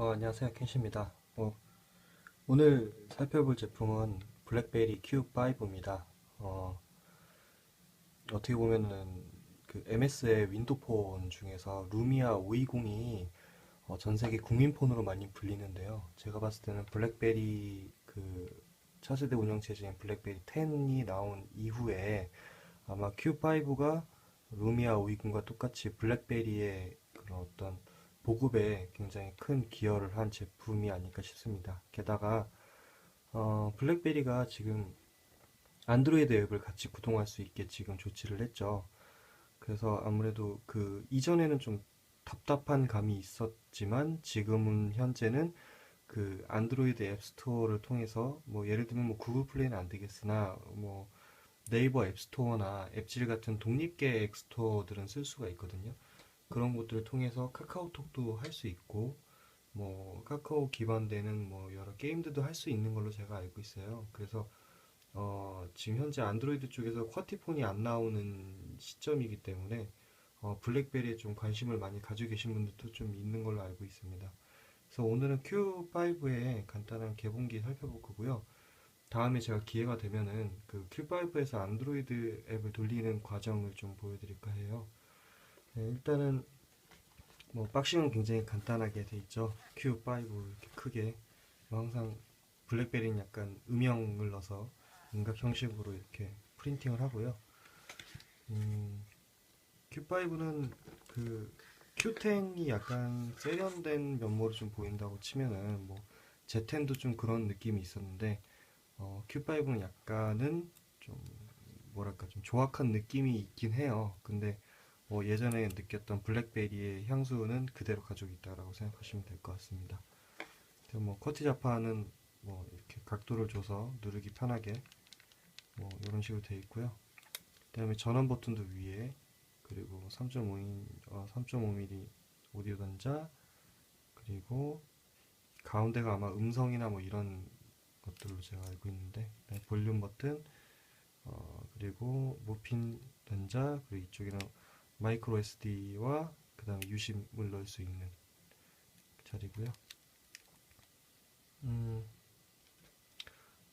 어, 안녕하세요. 켄시입니다. 어, 오늘 살펴볼 제품은 블랙베리 Q5입니다. 어, 어떻게 보면은 그 MS의 윈도폰 중에서 루미아 520이 어, 전 세계 국민폰으로 많이 불리는데요. 제가 봤을 때는 블랙베리 그 차세대 운영체제인 블랙베리 10이 나온 이후에 아마 Q5가 루미아 520과 똑같이 블랙베리의 그런 어떤 보급에 굉장히 큰 기여를 한 제품이 아닐까 싶습니다. 게다가 어, 블랙베리가 지금 안드로이드 앱을 같이 구동할 수 있게 지금 조치를 했죠. 그래서 아무래도 그 이전에는 좀 답답한 감이 있었지만 지금은 현재는 그 안드로이드 앱 스토어를 통해서 뭐 예를 들면 뭐 구글 플레이는 안 되겠으나 뭐 네이버 앱 스토어나 앱질 같은 독립계 앱 스토어들은 쓸 수가 있거든요. 그런 것들을 통해서 카카오톡도 할 수 있고 뭐 카카오 기반되는 뭐 여러 게임들도 할 수 있는 걸로 제가 알고 있어요. 그래서 어 지금 현재 안드로이드 쪽에서 쿼티폰이 안 나오는 시점이기 때문에 어 블랙베리에 좀 관심을 많이 가지고 계신 분들도 좀 있는 걸로 알고 있습니다. 그래서 오늘은 Q5의 간단한 개봉기 살펴볼 거고요. 다음에 제가 기회가 되면은 그 Q5에서 안드로이드 앱을 돌리는 과정을 좀 보여드릴까 해요. 네, 일단은 뭐 박싱은 굉장히 간단하게 돼 있죠. Q5 이렇게 크게 뭐 항상 블랙베리는 약간 음영을 넣어서 음각 형식으로 이렇게 프린팅을 하고요. 음, Q5는 그 Q10이 약간 세련된 면모를 좀 보인다고 치면은 뭐 Z10도 좀 그런 느낌이 있었는데 어, Q5는 약간은 좀 뭐랄까 좀 조악한 느낌이 있긴 해요. 근데 뭐 예전에 느꼈던 블랙베리의 향수는 그대로 가지고 있다라고 생각하시면 될 것 같습니다. 뭐 커티 자파는 뭐 이렇게 각도를 줘서 누르기 편하게 뭐 이런 식으로 되어 있고요. 그다음에 전원 버튼도 위에 그리고 3.5인 어, 3.5mm 오디오 단자 그리고 가운데가 아마 음성이나 뭐 이런 것들로 제가 알고 있는데 볼륨 버튼 어, 그리고 무핀 단자 그리고 이쪽에는 마이크로 SD와 그 다음에 유심을 넣을 수 있는 자리고요. 음,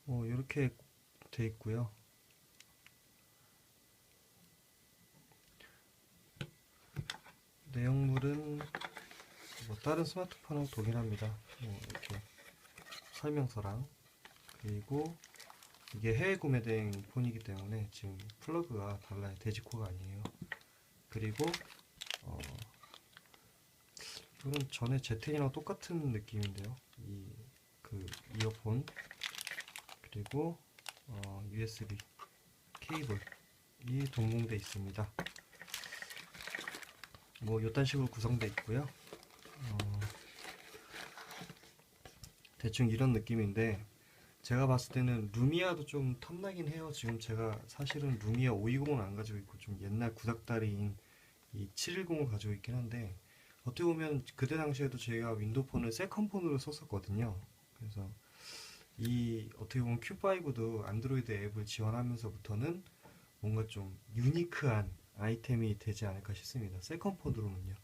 뭐 이렇게 돼 있고요. 내용물은 뭐 다른 스마트폰하고 동일합니다. 뭐 이렇게 설명서랑 그리고 이게 해외 구매된 폰이기 때문에 지금 플러그가 달라요. 돼지코가 아니에요. 그리고 어, 이건 전에 Z10이랑 똑같은 느낌인데요. 이 그 이어폰 그리고 어, USB 케이블이 동봉돼 있습니다. 뭐 이딴 식으로 구성돼 있고요. 어, 대충 이런 느낌인데 제가 봤을 때는 루미아도 좀 탐나긴 해요. 지금 제가 사실은 루미아 520은 안 가지고 있고 좀 옛날 구닥다리인 이 710을 가지고 있긴 한데 어떻게 보면 그때 당시에도 제가 윈도폰을 세컨폰으로 썼었거든요. 그래서 이 어떻게 보면 Q5도 안드로이드 앱을 지원하면서부터는 뭔가 좀 유니크한 아이템이 되지 않을까 싶습니다. 세컨폰으로는요.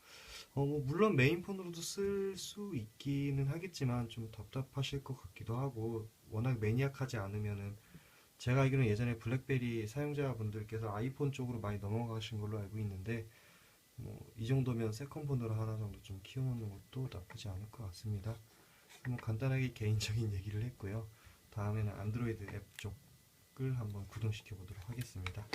어, 뭐 물론 메인폰으로도 쓸 수 있기는 하겠지만 좀 답답하실 것 같기도 하고 워낙 매니악하지 않으면은 제가 알기로는 예전에 블랙베리 사용자분들께서 아이폰 쪽으로 많이 넘어가신 걸로 알고 있는데 뭐 이 정도면 세컨폰으로 하나 정도 좀 키워놓는 것도 나쁘지 않을 것 같습니다. 뭐 간단하게 개인적인 얘기를 했고요. 다음에는 안드로이드 앱 쪽을 한번 구동시켜 보도록 하겠습니다.